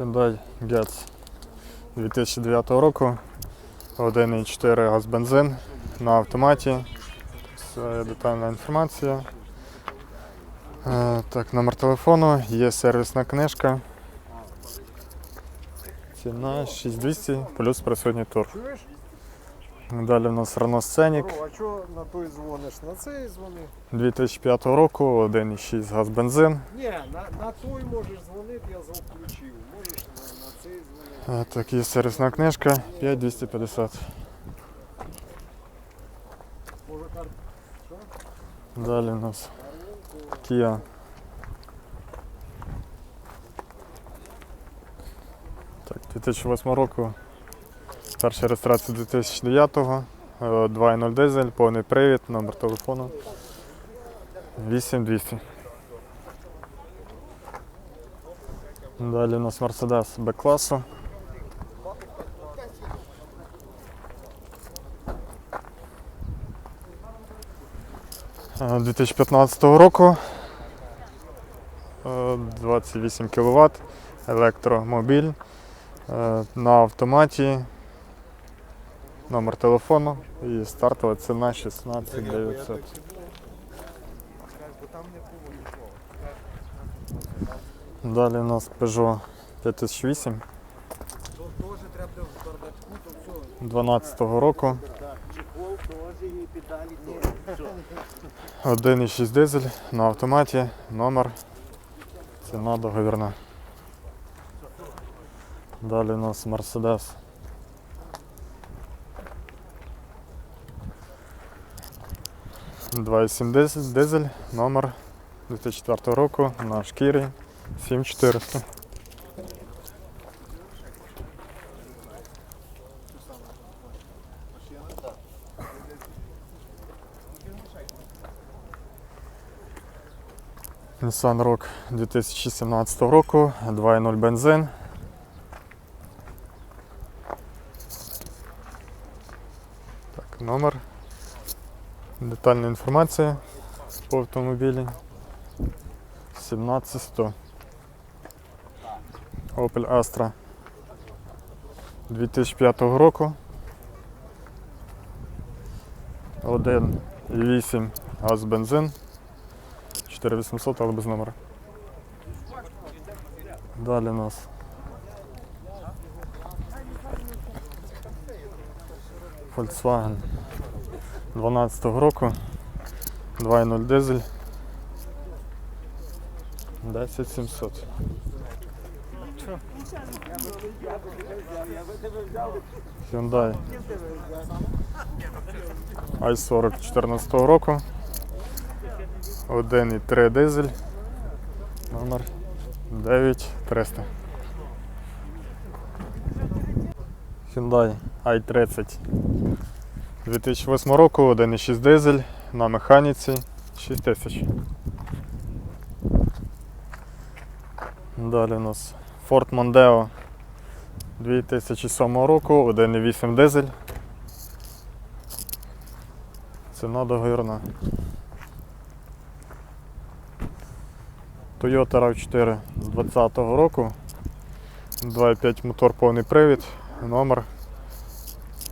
Hyundai Getz 2009 року. 1,4 газ бензин на автоматі. Це детальна інформація. Е, Так, номер телефону, є сервісна книжка. Ціна 6200 плюс присутній торг. Далі у нас Renault Scenic Бро, а чого на той дзвониш? На цей дзвони? 2005 року, 1,6 газ бензин. Ні, на, на той можеш дзвонити, я звук включив. Можеш на, на цей дзвонити. Так, є сервісна книжка 5250. Може кар... Що? Далі у нас. Kia. Так, 2008 року. Перша реєстрація 2009-го. е, 2.0 дизель, повний привід, номер телефону 8200. Далі у нас Mercedes Б-класу. Е, 2015 року. Е, 28 кВт, електромобіль е, на автоматі, номер телефону і стартова ціна 16 900. Далі у нас Peugeot 5008 Тоже треба в бардачку, то все. 12 року. Чехол теж і педалі. Ні. 1,6 дизель на автоматі, номер, ціна договірна. Далі у нас Mercedes. Два дизель, дизель, номер 2004 року на шкірі 7400. Nissan Rogue 2017 року, 2.0 бензин. Так, номер. Детальна інформація по автомобілі. 17100. Opel Astra 2005 року. 1,8 газ бензин. 4800, але без номера. Далі у нас. Volkswagen 12 року. 2.0 дизель. 10700. Hyundai i40 14 року. 1,3 дизель. Номер 9300. Hyundai i30 2008 року, 1,6 дизель на механіці 6000. Далі у нас Ford Mondeo 2007 року, 1,8 дизель. Ціна договірна. Toyota RAV4 з 2020 року. 2.5 мотор повний привід, номер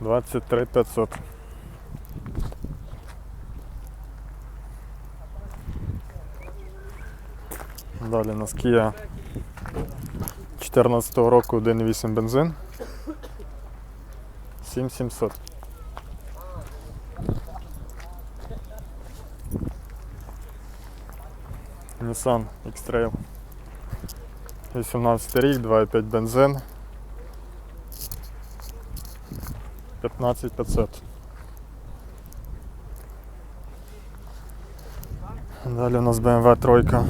23500. Далі у нас Kia 14 року 1.8 бензин. 7700. Nissan X-Trail. 18 рік, 2,5 бензин. 15500. Далі у нас BMW 3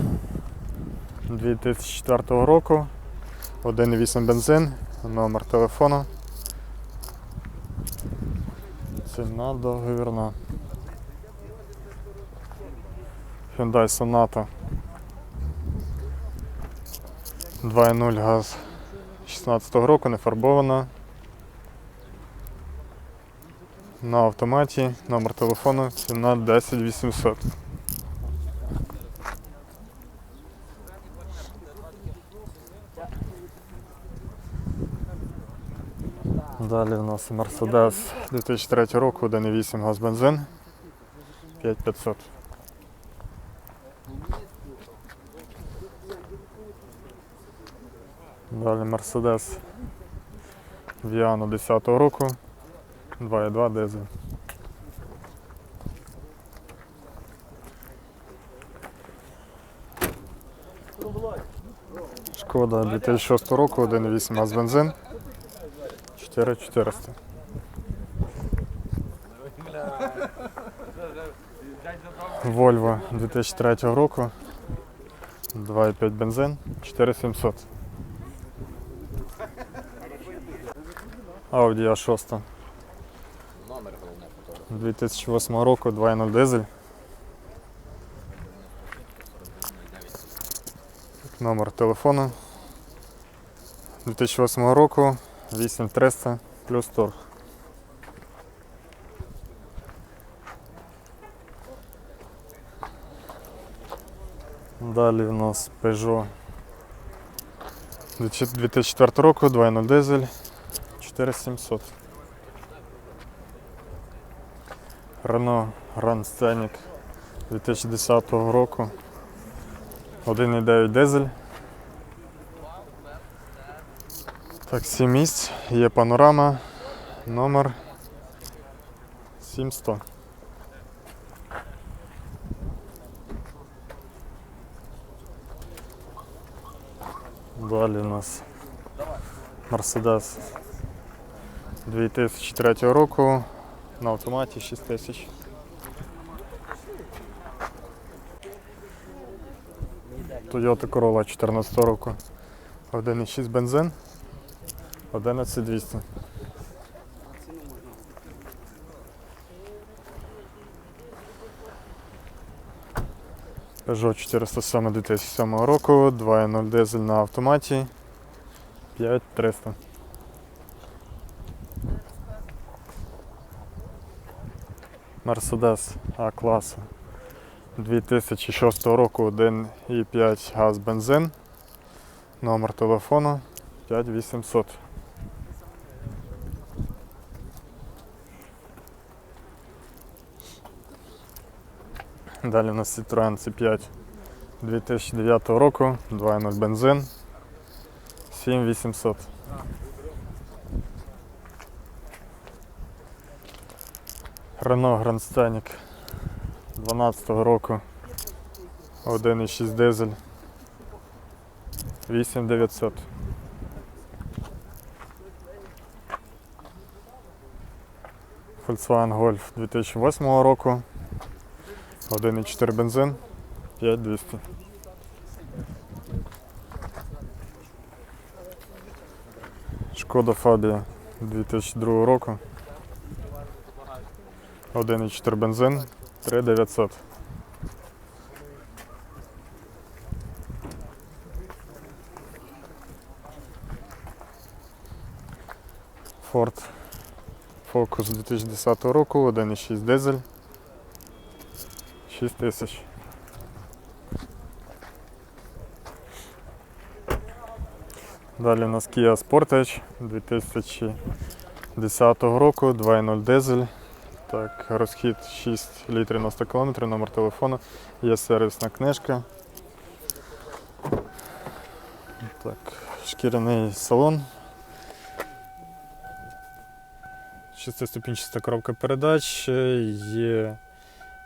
2004 року. 1,8 бензин, номер телефону. Ціна договірна. Hyundai Sonata 2.0 газ 16 року, не фарбована. На автоматі, номер телефону, ціна 10800. Далі у нас Mercedes 2003 року, 1,8 газ бензин. 5500. Далі Mercedes Viano 10 року. 2,2 дизель. Шкода 2006 року, 1,8 газ бензин. 4400. Volvo 2003 року. 2,5 бензин, 4700. Audi A6 Номер головне фото. 2008 року, 2.0 дизель. Номер телефону. 2008 року, 8300 плюс торг. Далі у нас Peugeot 2004 року, 2.0 дизель, 4700. Renault Grand Scenic 2010 року. 1,9 дизель. Так, 7 місць, є панорама, номер 7100. Далі у нас Mercedes 2003 року на автоматі 6 тисяч. Toyota Corolla 14 року. 1,6 бензин. 11200. Peugeot 407 2007 року, 2.0 дизель на автоматі. 5300. Mercedes А класу 2006 року 1,5 газ бензин. Номер телефону 5800. Далі у нас Citroen C5 2009 року, 2.0 бензин, 7800. Renault Grand Scenic 12 року, 1.6 дизель, 8900. Volkswagen Golf 2008 року, 1,4 бензин, 5200. Шкода Фабія 2002 року. 1,4 бензин, 3900. Ford Focus 2010 року, 1,6 дизель. 6 тисяч. Далі у нас Kia Sportage 2010 року, 2.0 дизель. Так, розхід 6 літрів на 100 км, номер телефону, є сервісна книжка. Так, шкіряний салон. Шестиступінчаста коробка передач, є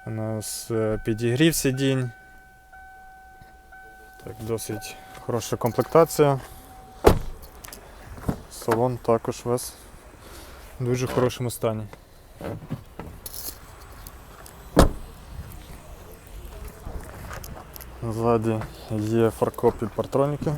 у нас е, підігрів сидінь. Так, досить хороша комплектація. Салон також весь в дуже хорошому стані. Ззаді є фаркоп під партроніки.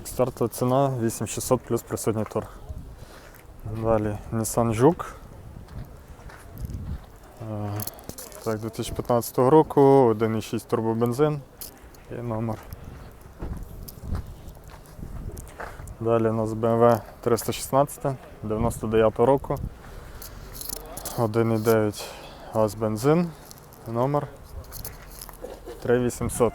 Так, стартова ціна 8600 плюс присутній торг. Далі Nissan Juke. Е, Так, 2015 року, 1,6 турбобензин і номер. Далі у нас BMW 316 99 року. 1,9 газ бензин, номер 3800.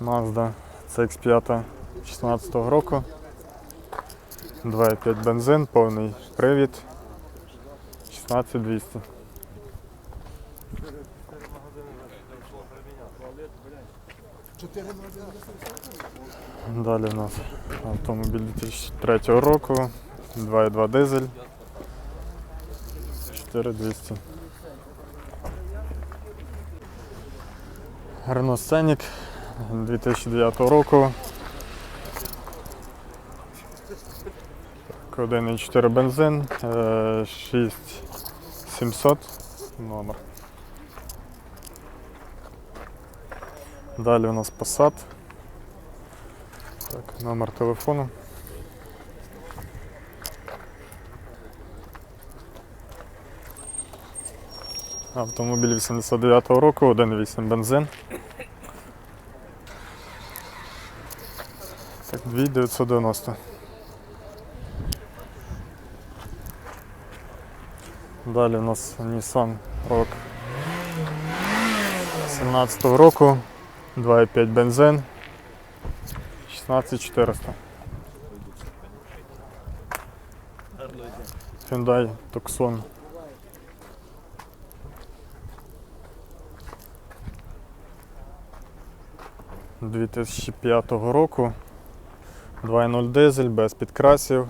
Mazda CX5 16 року. 2,5 бензин, повний привід. 16200. Далі у нас автомобіль 2003 року, 2,2 дизель, 4200. Renault Scenic 2009 року. Так, 1,4 бензин, е, 6700 номер. Далі у нас Passat. Так, номер телефону. Автомобіль 89-го року, 1.8 бензин. 2990. Далі у нас Nissan Rogue 17-го року, 2.5 бензин, 16400. Hyundai Tucson. – 2005 року. 2.0 дизель без підкрасів.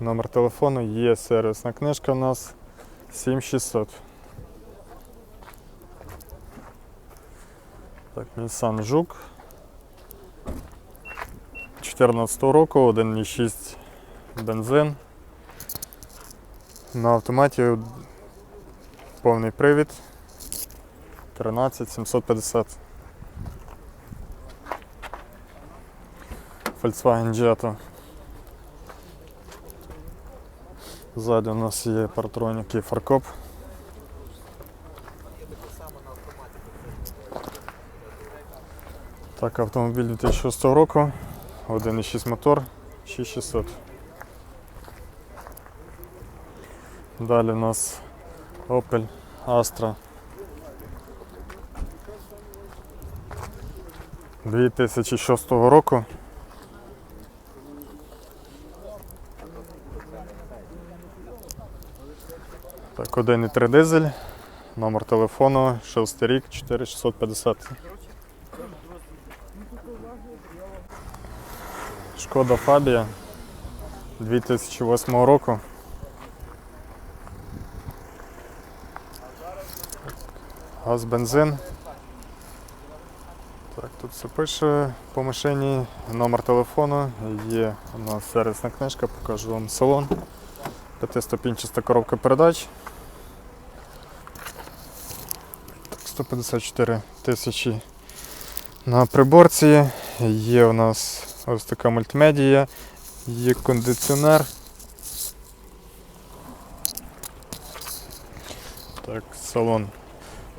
Номер телефону є сервісна книжка у нас 7600. Так, Nissan Жук. 14 року, 1.6 бензин. На автоматі повний привід 13750. Volkswagen Jetta. Ззаді у нас є партроніки фаркоп. Так, автомобіль 2006 року, 1.6 мотор, 6600. Далі у нас Opel Astra. 2006 року. 1,3 дизель, номер телефону, 6 рік, 4650. Шкода Фабія 2008 року. Газ бензин. Так, тут все пише по машині, номер телефону, є у нас сервісна книжка, покажу вам салон. П'ятиступінчаста коробка передач. Так, 154 тисячі на приборці. Є у нас ось така мультимедія, є кондиціонер. Так, салон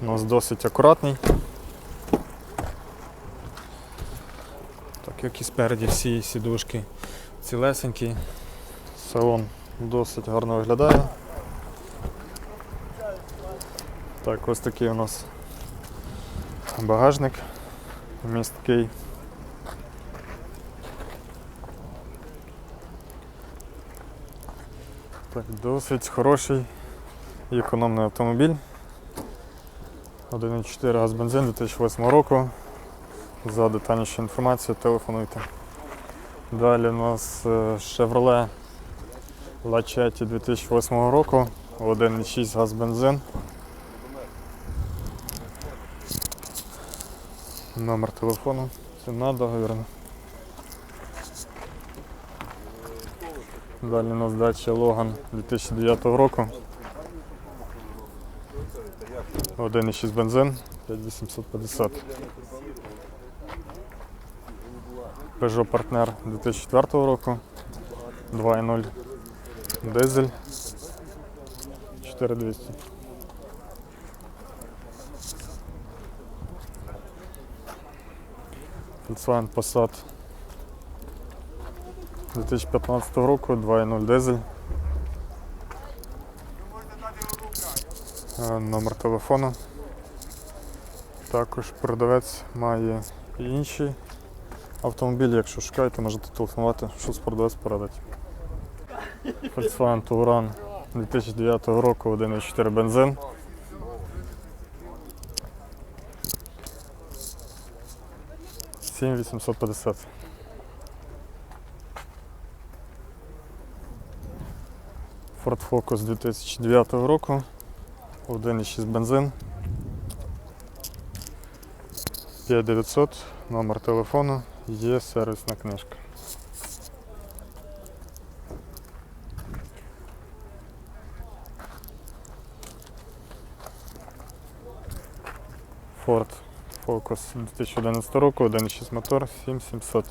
у нас досить акуратний. Так, як і спереді всі сідушки цілесенькі. Салон досить гарно виглядає. Так, ось такий у нас багажник місткий. Так, досить хороший і економний автомобіль. 1,4 газ бензин 2008 року. За детальнішу інформацію телефонуйте. Далі у нас Chevrolet Lachetti 2008 року, 1,6 газ бензин. Номер телефону, ціна договірна. Далі нас дача Logan 2009 року. 1,6 бензин, 5850. Peugeot Partner 2004 року. 2.0 дизель 4200. Volkswagen Passat 2015 року, 2.0 дизель. Е, Номер телефону. Також продавець має і інші автомобілі. Якщо шукаєте, можете телефонувати, що продавець порадить. Volkswagen Touran 2009 року 1.4 бензин. Сім 850. Ford Focus 2009 року. 1,6 бензин. 5900, номер телефону, є сервісна книжка. Ford Focus 2011 року, 1,6 мотор, 7700.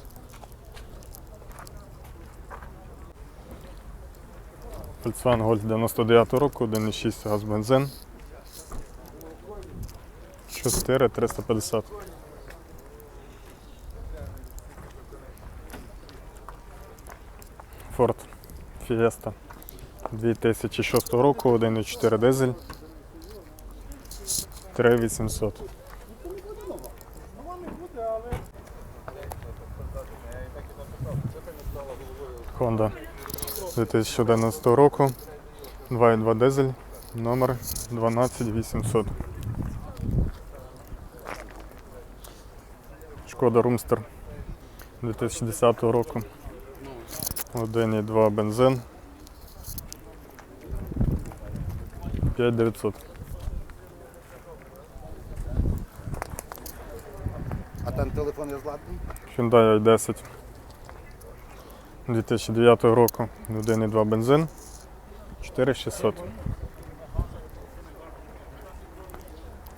Volkswagen Golf 99 року, 1,6 газ бензин. 4350. Ford Fiesta 2006 року, 1,4 дизель. 3800. Honda 2011 року. 2,2 дизель. Номер 12800. Шкода Румстер 2010 року. 1,2 бензин. 5900. А там телефон є зладний? Hyundai i10 2009 року. 1,2 бензин. 4600.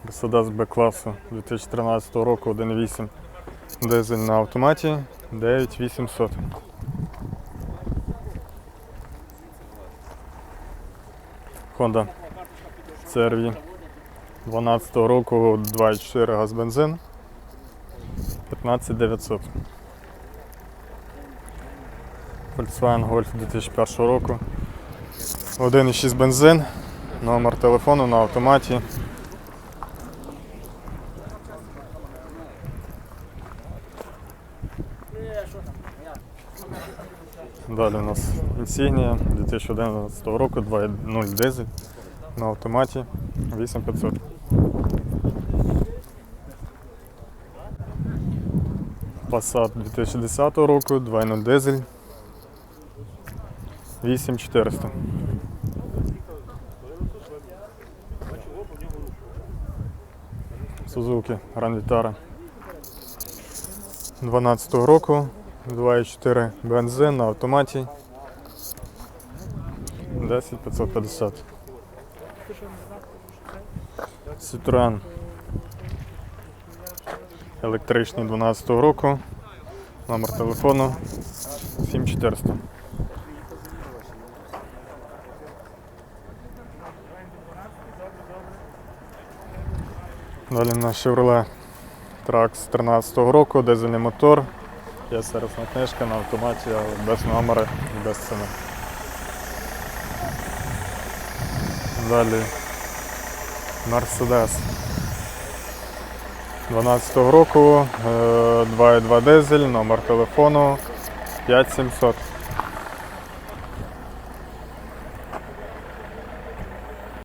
Mercedes B-класу 2013 року 1,8 дизель на автоматі 9800. Honda CR-V 12 року 2,4 газ бензин 15900. Volkswagen Golf 2001 року 1,6 бензин, номер телефону на автоматі. Далі у нас Insignia 2011 року 2.0 дизель на автоматі 8500. Passat 2010 року 2.0 дизель 8400. Suzuki Grand Vitara 12 року 2.4 бензин на автоматі 10550. Citroen електричний 12 року. Номер телефону 7400. Далі на Chevrolet Trax 13 року, дизельний мотор. Є сервісна книжка на автоматі, але без номера і без ціни. Далі Mercedes 12 року, е, 2.2 дизель, номер телефону 5700.